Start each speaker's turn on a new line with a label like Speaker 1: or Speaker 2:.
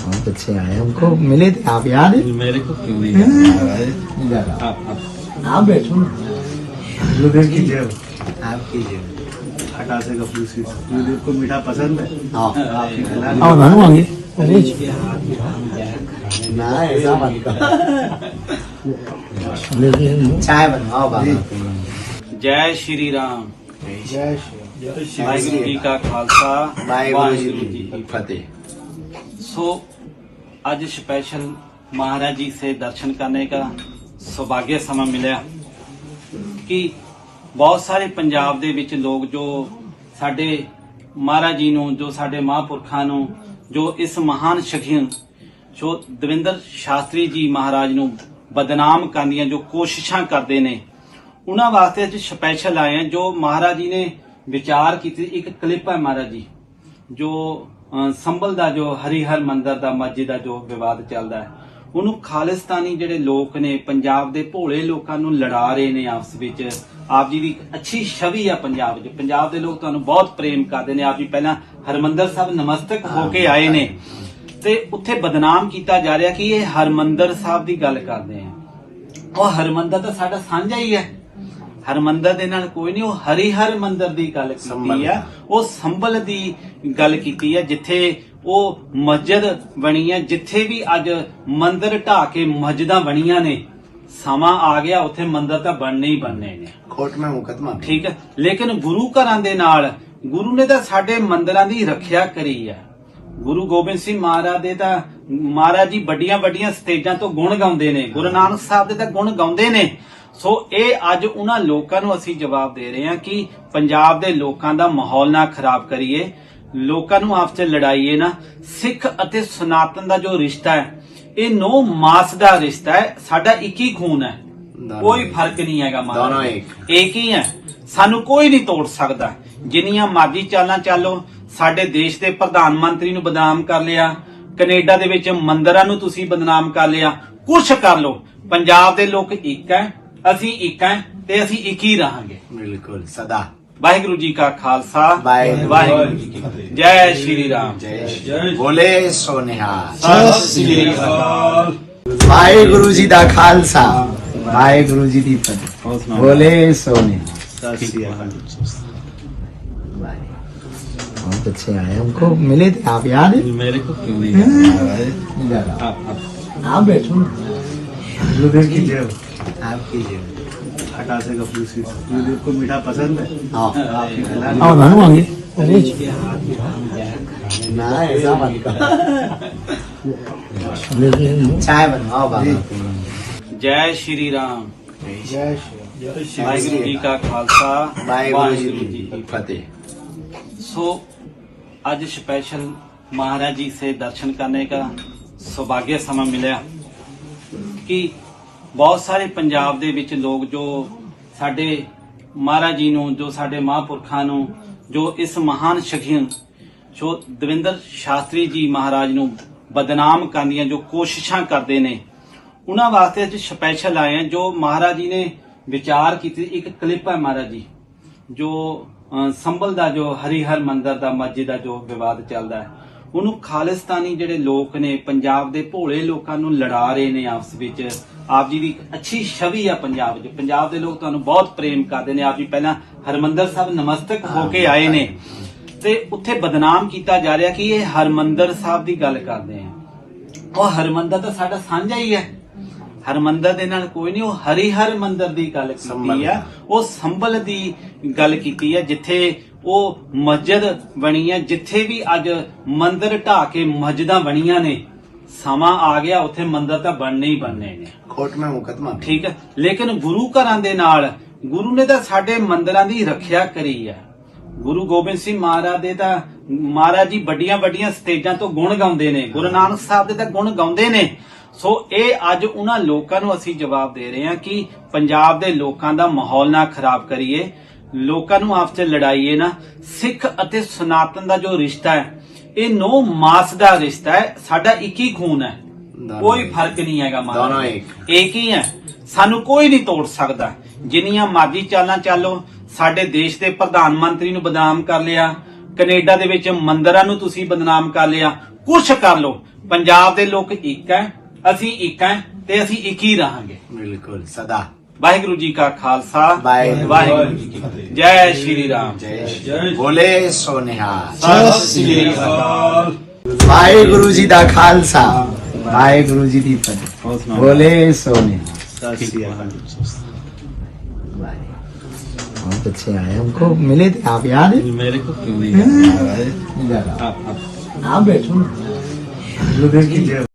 Speaker 1: बहुत अच्छे आए हमको मिले थे आप याद है
Speaker 2: मेरे को क्यों नहीं याद आप
Speaker 1: बैठो
Speaker 2: की जय आपकी जय हटा से को मीठा पसंद है हाँ
Speaker 1: और अरे ना ऐसा मत चाय बनवाओ बाबा
Speaker 3: जय श्री राम।
Speaker 1: जय श्री
Speaker 3: ਵਾਹਿਗੁਰੂ ਜੀ ਕਾ ਖਾਲਸਾ
Speaker 1: ਵਾਹਿਗੁਰੂ ਜੀ ਕੀ ਫਤਿਹ।
Speaker 3: ਸੋ ਅੱਜ ਸਪੈਸ਼ਲ ਮਹਾਰਾਜ ਜੀ ਸੇ ਦਰਸ਼ਨ ਕਰਨੇ ਦਾ ਸੁਭਾਗਯ ਸਮਾਂ ਮਿਲਿਆ ਕਿ ਬਹੁਤ ਸਾਰੇ ਪੰਜਾਬ ਦੇ ਵਿੱਚ ਲੋਕ ਜੋ ਸਾਡੇ ਮਹਾਰਾਜ ਜੀ ਨੂੰ ਜੋ ਸਾਡੇ ਮਹਾਂਪੁਰਖਾਂ ਨੂੰ ਜੋ ਇਸ ਮਹਾਨ ਸ਼ਖੀਨ ਜੋ ਦਵਿੰਦਰ ਸ਼ਾਸਤਰੀ ਜੀ ਮਹਾਰਾਜ ਨੂੰ ਬਦਨਾਮ ਕਰਨ ਦੀਆਂ ਜੋ ਕੋਸ਼ਿਸ਼ਾਂ ਕਰਦੇ ਨੇ ਉਹਨਾਂ ਵਾਸਤੇ ਅੱਜ ਸਪੈਸ਼ਲ ਆਏ ਆ ਜੋ ਮਹਾਰਾਜ ਜੀ ਨੇ ਵਿਚਾਰ ਕੀਤੀ, ਇੱਕ ਕਲਿੱਪ ਹੈ ਮਹਾਰਾਜ ਜੀ, ਜੋ ਸੰਭਲ ਦਾ ਜੋ ਹਰੀਹਰ ਮੰਦਰ ਦਾ, ਮਸਜਿਦ ਦਾ ਜੋ ਵਿਵਾਦ ਚੱਲਦਾ ਹੈ, ਉਹਨੂੰ ਖਾਲਿਸਤਾਨੀ ਜਿਹੜੇ ਲੋਕ ਨੇ, ਪੰਜਾਬ ਦੇ ਭੋਲੇ ਲੋਕਾਂ ਨੂੰ ਲੜਾ ਰਹੇ ਨੇ ਆਪਸ ਵਿੱਚ। ਆਪ ਜੀ ਦੀ ਇੱਕ ਅੱਛੀ ਛਵੀ ਆ ਪੰਜਾਬ 'ਚ। ਪੰਜਾਬ ਦੇ ਲੋਕ ਤੁਹਾਨੂੰ ਬਹੁਤ ਪ੍ਰੇਮ ਕਰਦੇ ਨੇ। ਆਪ ਜੀ ਪਹਿਲਾਂ ਹਰਮੰਦਰ ਸਾਹਿਬ ਨਮਸਤਕ ਹੋ ਕੇ ਆਏ ਨੇ। ਤੇ ਉੱਥੇ ਬਦਨਾਮ ਕੀਤਾ ਜਾ ਰਿਹਾ ਕਿ ਇਹ ਹਰਮੰਦਰ ਸਾਹਿਬ ਦੀ ਗੱਲ ਕਰਦੇ ਆ। ਉਹ ਹਰਮੰਦਰ ਤਾਂ ਸਾਡਾ ਸਾਂਝਾ ਹੀ ਹੈ। ਹਰ ਮੰਦਰ ਦੇ ਨਾਲ ਕੋਈ ਨਹੀਂ ਉਹ ਹਰੀ ਹਰ ਮੰਦਰ ਦੀ ਗੱਲ ਕੀਤੀ ਆ। ਉਹ ਸੰਭਲ ਦੀ ਗੱਲ ਕੀਤੀ ਆ ਜਿੱਥੇ ਉਹ ਮਸਜਿਦ ਬਣੀ ਆ ਜਿੱਥੇ ਵੀ ਅੱਜ ਮੰਦਰ ਢਾ ਕੇ ਮਸਜਿਦਾਂ ਬਣੀਆਂ ਨੇ ਸਮਾਂ ਆ ਗਿਆ ਉੱਥੇ ਮੰਦਰ ਤਾਂ ਬਣਨੇ ਹੀ ਬਣਨੇ ਨੇ।
Speaker 1: ਕੋਰਟ ਮੈਂ ਮੁਕਦਮਾ
Speaker 3: ਠੀਕ ਹੈ ਲੇਕਿਨ ਗੁਰੂ ਘਰਾਂ ਦੇ ਨਾਲ ਗੁਰੂ ਨੇ ਤਾਂ ਸਾਡੇ ਮੰਦਰਾਂ ਦੀ ਰੱਖਿਆ ਕਰੀ ਆ। ਗੁਰੂ ਗੋਬਿੰਦ ਸਿੰਘ ਮਹਾਰਾਜ ਦੇ ਤਾਂ ਮਹਾਰਾਜ ਜੀ ਵੱਡੀਆਂ ਵੱਡੀਆਂ ਸਟੇਜਾਂ ਤੋਂ ਗੁਣ ਗਾਉਂਦੇ ਨੇ। ਗੁਰੂ ਨਾਨਕ ਸਾਹਿਬ ਦੇ ਤਾਂ ਗੁਣ ਗਾਉਂਦੇ ਨੇ। ਸੋ ਇਹ ਅੱਜ ਉਹਨਾਂ ਲੋਕਾਂ ਨੂੰ ਅਸੀਂ ਜਵਾਬ ਦੇ ਰਹੇ ਹਾਂ ਕਿ ਪੰਜਾਬ ਦੇ ਲੋਕਾਂ ਦਾ ਮਾਹੌਲ ਨਾ ਖਰਾਬ ਕਰੀਏ ਲੋਕਾਂ ਨੂੰ ਆਪਸ ਵਿੱਚ ਲੜਾਈਏ ਨਾ। ਸਿੱਖ ਅਤੇ ਸਨਾਤਨ ਦਾ ਜੋ ਰਿਸ਼ਤਾ ਹੈ ਇਹ ਨੋ ਮਾਸ ਦਾ ਰਿਸ਼ਤਾ ਹੈ ਸਾਡਾ ਇੱਕ ਹੀ ਖੂਨ ਹੈ। ਕੋਈ ਫ਼ਰਕ ਨਹੀਂ ਹੈਗਾ
Speaker 1: ਦੋਨੋਂ ਇੱਕ।
Speaker 3: ਹੀ ਹੈ। ਸਾਨੂੰ ਕੋਈ ਨਹੀਂ ਤੋੜ ਸਕਦਾ। ਜਿੰਨੀਆਂ ਮਰਜ਼ੀ ਚਾਲਾਂ ਚਾਲੋ ਸਾਡੇ ਦੇਸ਼ ਦੇ ਪ੍ਰਧਾਨ ਮੰਤਰੀ ਨੂੰ ਬਦਨਾਮ ਕਰ ਲਿਆ ਕੈਨੇਡਾ ਦੇ ਵਿੱਚ ਮੰਦਰਾਂ ਨੂੰ ਤੁਸੀਂ ਬਦਨਾਮ ਕਰ ਲਿਆ ਕੁਛ ਕਰ ਲੋ ਪੰਜਾਬ ਦੇ ਲੋਕ ਇੱਕ ਹੈ। ਅਸੀਂ ਇੱਕ ਹੈ ਤੇ ਅਸੀਂ ਇੱਕ ਹੀ ਰਹਾਂਗੇ
Speaker 1: बिल्कुल सदा
Speaker 3: ਵਾਹਿਗੁਰੂ ਜੀ ਕਾ ਖਾਲਸਾ
Speaker 1: ਵਾਹਿਗੁਰੂ।
Speaker 3: ਵਾਹਿਗੁਰੂ ਜੀ ਕੀ ਫਤਿਹ ਜੈ ਸ਼੍ਰੀ ਰਾਮ
Speaker 1: जय श्री बोले सोनिहार
Speaker 3: ਸਤਿ ਸ਼੍ਰੀ ਅਕਾਲ
Speaker 1: ਵਾਹਿਗੁਰੂ ਜੀ ਦਾ ਖਾਲਸਾ ਵਾਹਿਗੁਰੂ ਜੀ ਦੀ ਫਤਿਹ ਬੋਲੇ ਸੋਨੇ
Speaker 2: सत श्री अकाल
Speaker 1: बहुत अच्छे आए हमको मिले थे आप याद है
Speaker 2: मेरे को क्यों नहीं याद आ रहा है?
Speaker 1: इधर आओ।
Speaker 2: आप आप
Speaker 1: आप बैठो ना
Speaker 2: गुरुदेव की जय
Speaker 1: आपकी
Speaker 2: खटा से गपलू सी को। मीठा पसंद है। हाँ।
Speaker 1: आपकी ना ऐसा चाय बनवाओ
Speaker 3: जय श्री राम।
Speaker 1: जय श्री
Speaker 3: जी का खालसा
Speaker 1: वाहगुरु जी की फतेह।
Speaker 3: सो आज स्पेशल महाराज जी से दर्शन करने का सौभाग्य समय मिले कि ਬਹੁਤ ਸਾਰੇ ਪੰਜਾਬ ਦੇ ਵਿੱਚ ਲੋਕ ਜੋ ਸਾਡੇ ਮਹਾਰਾਜ ਜੀ ਨੂੰ ਜੋ ਸਾਡੇ ਮਹਾਂਪੁਰਖਾਂ ਨੂੰ ਜੋ ਇਸ ਮਹਾਨ ਸ਼ਖੀਨ ਜੋ ਦਵਿੰਦਰ ਸ਼ਾਸਤਰੀ ਜੀ ਮਹਾਰਾਜ ਨੂੰ ਬਦਨਾਮ ਕਰਨ ਦੀਆਂ ਜੋ ਕੋਸ਼ਿਸ਼ਾਂ ਕਰਦੇ ਨੇ ਉਹਨਾਂ ਵਾਸਤੇ ਅੱਜ ਸਪੈਸ਼ਲ ਆਏ ਆ ਜੋ ਮਹਾਰਾਜ ਜੀ ਨੇ ਵਿਚਾਰ ਕੀਤੀ। ਇੱਕ ਕਲਿੱਪ ਹੈ ਮਹਾਰਾਜ ਜੀ ਜੋ ਅ, ਸੰਭਲ ਦਾ ਜੋ ਹਰੀ ਹਰ ਮੰਦਰ ਦਾ ਮਸਜਿਦ ਦਾ ਜੋ ਵਿਵਾਦ ਚੱਲਦਾ ਹੈ। ਉਹਨੂੰ ਖਾਲਿਸਤਾਨੀ ਜਿਹੜੇ ਲੋਕ ਨੇ, ਪੰਜਾਬ ਦੇ ਭੋਲੇ ਲੋਕਾਂ ਨੂੰ ਲੜਾ ਰਹੇ ਨੇ ਆਪਸ ਵਿੱਚ। ਆਪ ਜੀ ਦੀ ਇੱਕ ਅੱਛੀ ਛਵੀ ਆ ਪੰਜਾਬ 'ਚ। ਪੰਜਾਬ ਦੇ ਲੋਕ ਤੁਹਾਨੂੰ ਬਹੁਤ ਪ੍ਰੇਮ ਕਰਦੇ ਨੇ। ਆਪ ਜੀ ਪਹਿਲਾਂ ਹਰਮੰਦਰ ਸਾਹਿਬ ਨਮਸਤਕ ਹੋ ਕੇ ਆਏ ਨੇ। ਤੇ ਉੱਥੇ ਬਦਨਾਮ ਕੀਤਾ ਜਾ ਰਿਹਾ ਕਿ ਇਹ ਹਰਮੰਦਰ ਸਾਹਿਬ ਦੀ ਗੱਲ ਕਰਦੇ ਆ। ਉਹ ਹਰਮੰਦਰ ਤਾਂ ਸਾਡਾ ਸਾਂਝਾ ਹੀ ਹੈ। ਹਰਮੰਦਰ ਦੇ ਨਾਲ ਕੋਈ ਨਹੀਂ ਉਹ ਹਰੀ ਹਰ ਮੰਦਰ ਦੀ ਗੱਲ ਕੀਤੀ ਆ। ਉਹ ਸੰਭਲ ਦੀ ਗੱਲ ਕੀਤੀ ਆ ਜਿੱਥੇ ਉਹ ਮਸਜਿਦ ਬਣੀ ਆ ਜਿੱਥੇ ਵੀ ਅੱਜ ਮੰਦਰ ਢਾ ਕੇ ਮਸਜਿਦਾਂ ਬਣੀਆਂ ਨੇ। ਸਮਾਂ ਆ ਗਿਆ ਉੱਥੇ ਮੰਦਰ ਤਾਂ ਬਣਨੇ ਹੀ ਬਣਨੇ ਨੇ।
Speaker 1: ਖੋਟ ਮੈਂ ਮੁਕਦਮਾ
Speaker 3: ਠੀਕ ਹੈ ਲੇਕਿਨ ਗੁਰੂ ਘਰਾਂ ਦੇ ਨਾਲ ਗੁਰੂ ਨੇ ਤਾਂ ਸਾਡੇ ਮੰਦਰਾਂ ਦੀ ਰੱਖਿਆ ਕਰੀ ਆ। ਗੁਰੂ ਗੋਬਿੰਦ ਸਿੰਘ ਮਹਾਰਾਜ ਦੇ ਤਾਂ ਮਹਾਰਾਜ ਜੀ ਵੱਡੀਆਂ ਵੱਡੀਆਂ ਸਟੇਜਾਂ ਤੋਂ ਗੁਣ ਗਾਉਂਦੇ ਨੇ ਗੁਰੂ ਨਾਨਕ ਸਾਹਿਬ ਦੇ ਤਾਂ ਗੁਣ ਗਾਉਂਦੇ ਨੇ। ਸੋ ਇਹ ਅੱਜ ਉਹਨਾਂ ਲੋਕਾਂ ਨੂੰ ਅਸੀਂ ਜਵਾਬ ਦੇ ਰਹੇ ਹਾਂ ਕਿ ਪੰਜਾਬ ਦੇ ਲੋਕਾਂ ਦਾ ਮਾਹੌਲ ਨਾ ਖਰਾਬ ਕਰੀਏ ਲੋਕਾਂ ਨੂੰ ਆਪਸ ਵਿੱਚ ਲੜਾਈਏ ਨਾ। ਸਿੱਖ ਅਤੇ ਸਨਾਤਨ ਦਾ ਜੋ ਰਿਸ਼ਤਾ ਹੈ ਇਹ ਨੋ ਮਾਸ ਦਾ ਰਿਸ਼ਤਾ ਹੈ ਸਾਡਾ ਇੱਕ ਹੀ ਖੂਨ ਹੈ। ਕੋਈ। ਫ਼ਰਕ ਨਹੀਂ ਹੈਗਾ
Speaker 1: ਦੋਨੋਂ ਇੱਕ।
Speaker 3: ਇੱਕ ਹੀ ਹੈ। ਸਾਨੂੰ ਕੋਈ ਨਹੀਂ ਤੋੜ ਸਕਦਾ। ਜਿੰਨੀਆਂ ਮਰਜ਼ੀ ਚਾਲਾਂ ਚਾਲੋ ਸਾਡੇ ਦੇਸ਼ ਦੇ ਪ੍ਰਧਾਨ ਮੰਤਰੀ ਨੂੰ ਬਦਨਾਮ ਕਰ ਲਿਆ ਕੈਨੇਡਾ ਦੇ ਵਿੱਚ ਮੰਦਰਾਂ ਨੂੰ ਤੁਸੀਂ ਬਦਨਾਮ ਕਰ ਲਿਆ। ਕੁਛ ਕਰ ਲੋ ਪੰਜਾਬ ਦੇ ਲੋਕ ਇੱਕ ਹੈ ਅਸੀਂ ਇੱਕ ਹੈ ਤੇ ਅਸੀਂ ਇੱਕ ਹੀ ਰਹਾਂਗੇ।
Speaker 1: ਬਿਲਕੁਲ ਸਦਾ।
Speaker 3: ਵਾਹਿਗੁਰੂ ਜੀ ਕਾ ਖਾਲਸਾ
Speaker 1: ਵਾਹਿਗੁਰੂ
Speaker 3: ਜੀ ਕੀ ਫਤਿਹ। ਜੈ ਸ਼੍ਰੀ ਰਾਮ।
Speaker 1: ਜੈ ਸ਼੍ਰੀ ਬੋਲੇ ਸੋਨਿਹਾ
Speaker 3: ਸਤਿ ਸ਼੍ਰੀ ਅਕਾਲ।
Speaker 1: ਵਾਹਿਗੁਰੂ ਜੀ ਦਾ ਖਾਲਸਾ। ਵਾਹਿਗੁਰੂ ਜੀ ਦੀ ਫਤਿਹ। ਬੋਲੇ ਸੋਨਿਹਾ
Speaker 2: ਸਤਿ ਸ਼੍ਰੀ ਅਕਾਲ।
Speaker 1: बहुत अच्छे आए हमको मिले थे आप याद है
Speaker 2: मेरे को क्यों नहीं
Speaker 1: इधर आओ। आप बैठो ना। गुरुदेव की जय